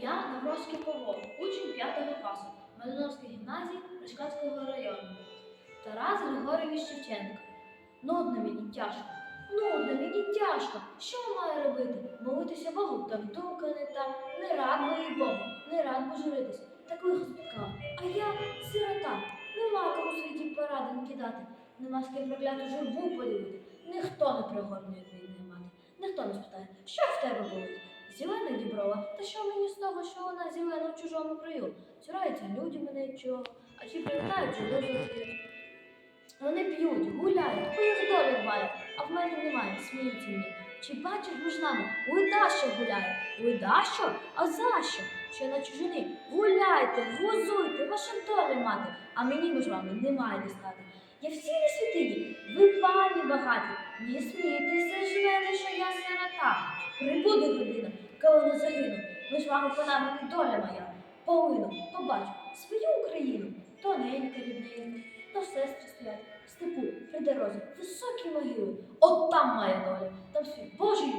Я Навроцький Павло, учень 5 класу Малиновської гімназії Решкатського району. Тарас Григорійович Шевченко. Нудно мені тяжко. Нудно мені тяжко. Що маю робити? Молитися Богу, так думка не та. Не рад і Богу, не рад би журитись. Так спіткав. А я сирота. Нема кому світі порадинки дати. Нема з ким прокляту журбу подивити. Ніхто не пригорне як рідної мати. Ніхто не спитає, що в тебе болить? Зелена діброва, та що мені з того, що вона зелена в чужому краю? Цураються люди мене чого, а чи привітають, чи завжди. Вони п'ють, гуляють, по їх долі дбають, а в мене немає, сміються мені. Чи бачиш між нами, леда що гуляє? Леда що? А за що? Що на чужині? Гуляйте, глузуйте, ваша доля мати, а мені між вами немає де стати. Я всі не святині, ви пані багаті, не смійтеся, живете, що я сирота. Прибуде година, коли не загину, ж вами панами доля моя. Полину, побачу. Свою Україну, тоненька рідненька, то сестри стоять, в степу, при дорозі, високі могили. От там моя доля, там свій Божий